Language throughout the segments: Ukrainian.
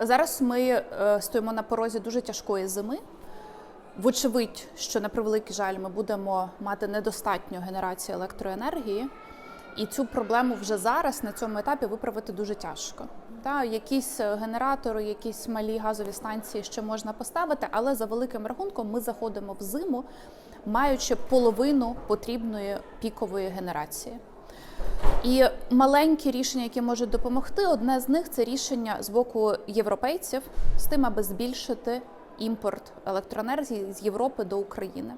Зараз ми е, стоїмо на порозі дуже тяжкої зими. Вочевидь, що на превеликий жаль, ми будемо мати недостатньо генерації електроенергії, і цю проблему вже зараз на цьому етапі виправити дуже тяжко. Та якісь е, генератори, якісь малі газові станції ще можна поставити, але за великим рахунком ми заходимо в зиму, маючи половину потрібної пікової генерації. І маленькі рішення, які можуть допомогти, одне з них це рішення з боку європейців з тим, аби збільшити імпорт електроенергії з Європи до України.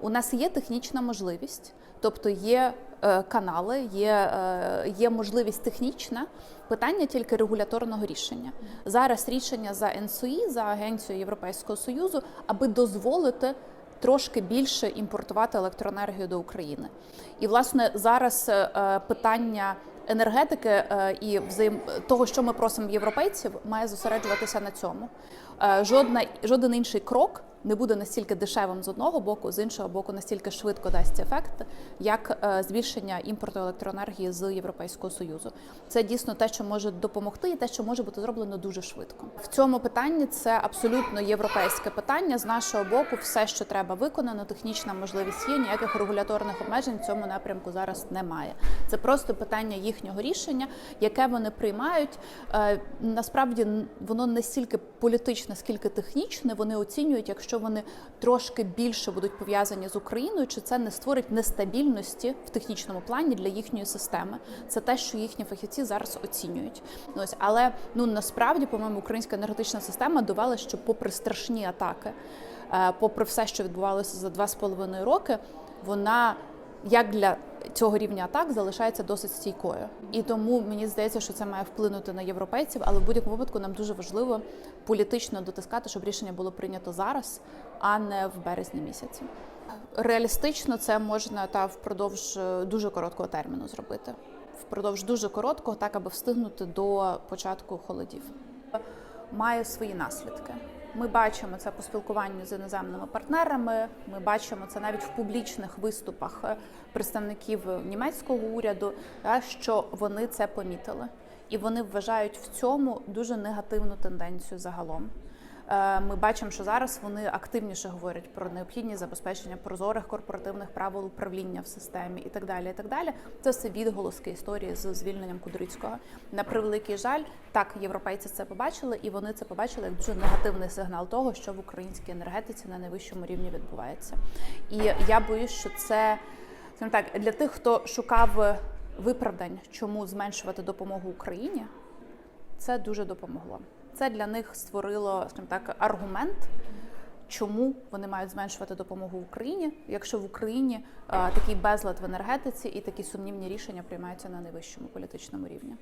У нас є технічна можливість, тобто є е, канали, є, е, є можливість технічна. Питання тільки регуляторного рішення. Зараз рішення за НСОІ, за Агенцію Європейського Союзу, аби дозволити трошки більше імпортувати електроенергію до України. І власне зараз е, питання енергетики е, і взаєм того, що ми просимо європейців, має зосереджуватися на цьому. Е, Жодна жоден інший крок не буде настільки дешевим з одного боку, з іншого боку, настільки швидко дасть ефект, як е, збільшення імпорту електроенергії з Європейського союзу. Це дійсно те, що може допомогти, і те, що може бути зроблено дуже швидко. В цьому питанні це абсолютно європейське питання. З нашого боку, все, що треба виконано, технічна можливість є. Ніяких регуляторних обмежень в цьому напрямку зараз немає. Це просто питання їхнього рішення, яке вони приймають. Е, Насправді воно не стільки політичне, скільки технічне. Вони оцінюють, якщо вони трошки більше будуть пов'язані з Україною, чи це не створить нестабільності в технічному плані для їхньої системи. Це те, що їхні фахівці зараз оцінюють. Ось, але ну насправді, по-моєму, українська енергетична система довела, що, попри страшні атаки, е, попри все, що відбувалося за два з половиною роки, вона як для цього рівня атак залишається досить стійкою. І тому мені здається, що це має вплинути на європейців, але в будь-якому випадку нам дуже важливо політично дотискати, щоб рішення було прийнято зараз, а не в березні місяці. Реалістично це можна та впродовж е, дуже короткого терміну зробити. Впродовж дуже короткого, так аби встигнути до початку холодів. Має свої наслідки. Ми бачимо це по спілкуванню з іноземними партнерами. Ми бачимо це навіть в публічних виступах е, представників німецького уряду, що вони це помітили, і вони вважають в цьому дуже негативну тенденцію загалом. Е, Ми бачимо, що зараз вони активніше говорять про необхідність забезпечення прозорих корпоративних правил управління в системі і так далі. І так далі. Це все відголоски історії з звільненням Кудрицького. На превеликий жаль, так європейці це побачили, і вони це побачили як дуже негативний сигнал того, що в українській енергетиці на найвищому рівні відбувається. І я боюсь, що це так для тих, хто шукав виправдань, чому зменшувати допомогу Україні це дуже допомогло. Це для них створило, скажімо так, аргумент, чому вони мають зменшувати допомогу Україні, якщо в Україні а, такий безлад в енергетиці і такі сумнівні рішення приймаються на найвищому політичному рівні.